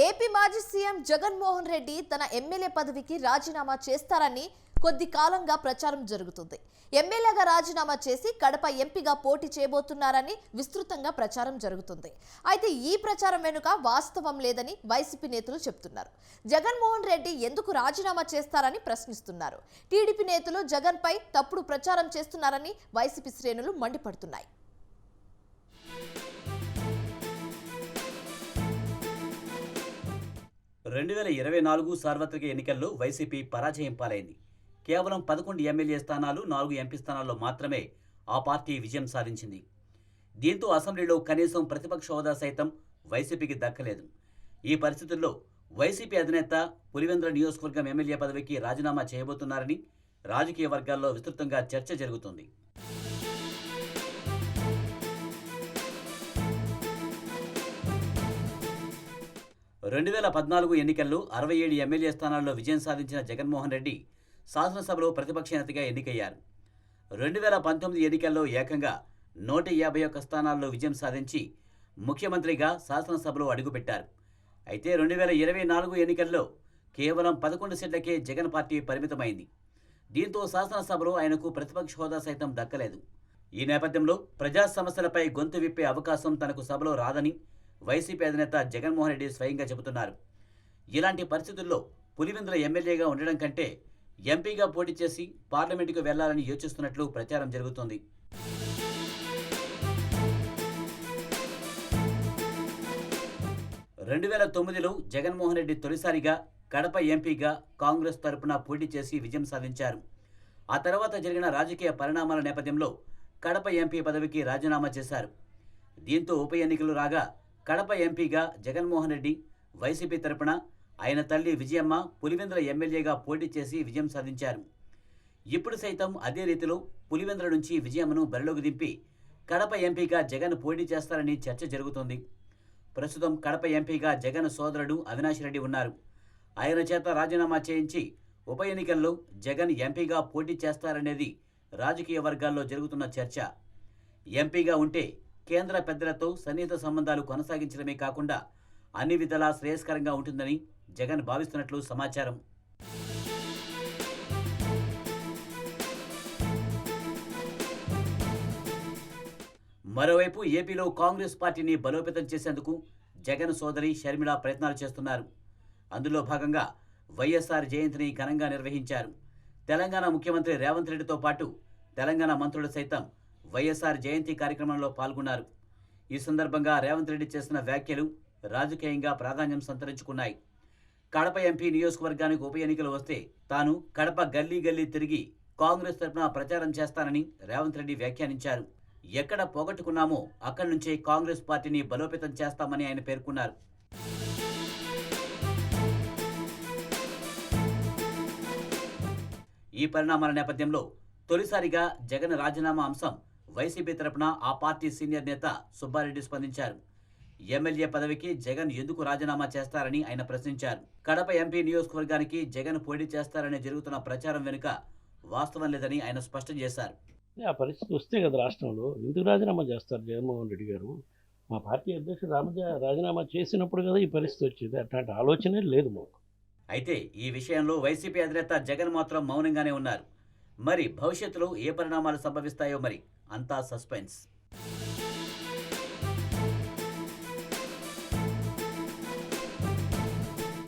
AP మాజీ CM Jaganmohan Reddy తన MLA పదవికి రాజీనామా చేస్తారని కొద్ది కాలంగా ప్రచారం జరుగుతుంది. ఎమ్మెల్యేగా రాజీనామా చేసి కడప ఎంపీగా పోటీ చేయబోతున్నారని విస్తృతంగా ప్రచారం జరుగుతుంది. అయితే ఈ ప్రచారం వెనుక వాస్తవం లేదని వైసీపీ నేతలు చెప్తున్నారు. జగన్మోహన్ రెడ్డి ఎందుకు రాజీనామా చేస్తారని ప్రశ్నిస్తున్నారు. టీడీపీ నేతలు జగన్పై తప్పుడు ప్రచారం చేస్తున్నారని వైసీపీ శ్రేణులు మండిపడుతున్నాయి. రెండు వేల ఇరవై నాలుగు సార్వత్రిక ఎన్నికల్లో వైసీపీ పరాజయం పాలైంది. కేవలం పదకొండు ఎమ్మెల్యే స్థానాలు నాలుగు ఎంపీ స్థానాల్లో మాత్రమే ఆ పార్టీ విజయం సాధించింది. దీంతో అసెంబ్లీలో కనీసం ప్రతిపక్ష హోదా సైతం వైసీపీకి దక్కలేదు. ఈ పరిస్థితుల్లో వైసీపీ అధినేత పులివెందుల నియోజకవర్గం ఎమ్మెల్యే పదవికి రాజీనామా చేయబోతున్నారని రాజకీయ వర్గాల్లో విస్తృతంగా చర్చ జరుగుతుంది. రెండు వేల పద్నాలుగు ఎన్నికల్లో అరవై ఏడు ఎమ్మెల్యే స్థానాల్లో విజయం సాధించిన జగన్మోహన్ రెడ్డి శాసనసభలో ప్రతిపక్ష నేతగా ఎన్నికయ్యారు. రెండు వేల పంతొమ్మిది ఎన్నికల్లో ఏకంగా నూట యాభై ఒక్క స్థానాల్లో విజయం సాధించి ముఖ్యమంత్రిగా శాసనసభలో అడుగుపెట్టారు. అయితే రెండు వేల ఇరవై నాలుగు ఎన్నికల్లో కేవలం పదకొండు సీట్లకే జగన్ పార్టీ పరిమితమైంది. దీంతో శాసనసభలో ఆయనకు ప్రతిపక్ష హోదా సైతం దక్కలేదు. ఈ నేపథ్యంలో ప్రజా సమస్యలపై గొంతు విప్పే అవకాశం తనకు సభలో రాదని వైసీపీ అధినేత జగన్మోహన్ రెడ్డి స్వయంగా చెబుతున్నారు. ఇలాంటి పరిస్థితుల్లో పులివెందుల ఎమ్మెల్యేగా ఉండడం కంటే ఎంపీగా పోటీ చేసి పార్లమెంటుకు వెళ్ళాలని యోచిస్తున్నట్లు ప్రచారం జరుగుతోంది. రెండు వేల తొమ్మిదిలో జగన్మోహన్ రెడ్డి తొలిసారిగా కడప ఎంపీగా కాంగ్రెస్ తరపున పోటీ చేసి విజయం సాధించారు. ఆ తర్వాత జరిగిన రాజకీయ పరిణామాల నేపథ్యంలో కడప ఎంపీ పదవికి రాజీనామా చేశారు. దీంతో ఉప ఎన్నికలు రాగా కడప ఎంపీగా జగన్మోహన్ రెడ్డి వైసీపీ తరపున ఆయన తల్లి విజయమ్మ పులివెందుల ఎమ్మెల్యేగా పోటీ చేసి విజయం సాధించారు. ఇప్పుడు సైతం అదే రీతిలో పులివెందుల నుంచి విజయమ్మను బరిలోకి దింపి కడప ఎంపీగా జగన్ పోటీ చేస్తారని చర్చ జరుగుతోంది. ప్రస్తుతం కడప ఎంపీగా జగన్ సోదరుడు అవినాష్ రెడ్డి ఉన్నారు. ఆయన చేత రాజీనామా చేయించి ఉప ఎన్నికల్లో జగన్ ఎంపీగా పోటీ చేస్తారనేది రాజకీయ వర్గాల్లో జరుగుతున్న చర్చ. ఎంపీగా ఉంటే కేంద్ర పెద్దలతో సన్నిహిత సంబంధాలు కొనసాగించడమే కాకుండా అన్ని విధాలా శ్రేయస్కరంగా ఉంటుందని జగన్ భావిస్తున్నట్లు సమాచారం. మరోవైపు ఏపీలో కాంగ్రెస్ పార్టీని బలోపేతం చేసేందుకు జగన్ సోదరి షర్మిల ప్రయత్నాలు చేస్తున్నారు. అందులో భాగంగా వైఎస్ఆర్ జయంతిని ఘనంగా నిర్వహించారు. తెలంగాణ ముఖ్యమంత్రి రేవంత్ రెడ్డితో పాటు తెలంగాణ మంత్రులు సైతం వైఎస్ఆర్ జయంతి కార్యక్రమంలో పాల్గొన్నారు. ఈ సందర్భంగా రేవంత్ రెడ్డి చేసిన వ్యాఖ్యలు రాజకీయంగా ప్రాధాన్యం సంతరించుకున్నాయి. కడప ఎంపీ నియోజకవర్గానికి ఉప ఎన్నికలు వస్తే తాను కడప గల్లీ గల్లీ తిరిగి కాంగ్రెస్ తరపున ప్రచారం చేస్తానని రేవంత్ రెడ్డి వ్యాఖ్యానించారు. ఎక్కడ పోగొట్టుకున్నామో అక్కడి నుంచే కాంగ్రెస్ పార్టీని బలోపేతం చేస్తామని ఆయన పేర్కొన్నారు. ఈ పరిణామాల నేపథ్యంలో తొలిసారిగా జగన్ రాజీనామా అంశం వైసీపీ తరపున ఆ పార్టీ సీనియర్ నేత సుబ్బారెడ్డి స్పందించారు. ఎమ్మెల్యే పదవికి జగన్ ఎందుకు రాజీనామా చేస్తారని ఆయన ప్రశ్నించారు. కడప ఎంపీ నియోజకవర్గానికి జగన్ పోటీ చేస్తారని జరుగుతున్న ప్రచారం వెనుక వాస్తవం లేదని ఆయన స్పష్టం చేశారు. ఆ పరిస్థితి వస్తే కదా రాష్ట్రంలో. ఎందుకు రాజీనామా చేస్తారు జగన్మోహన్ రెడ్డి గారు? మా పార్టీ అధ్యక్షుడు రామజ రాజీనామా చేసినప్పుడు కదా ఈ పరిస్థితి వచ్చింది. అట్లాంటి ఆలోచనే లేదు మాకు. అయితే ఈ విషయంలో వైసీపీ అధినేత జగన్ మాత్రం మౌనంగానే ఉన్నారు. మరి భవిష్యత్తులో ఏ పరిణామాలు సంభవిస్తాయో మరి? ಅಂಥ ಸಸ್ಪೆನ್ಸ್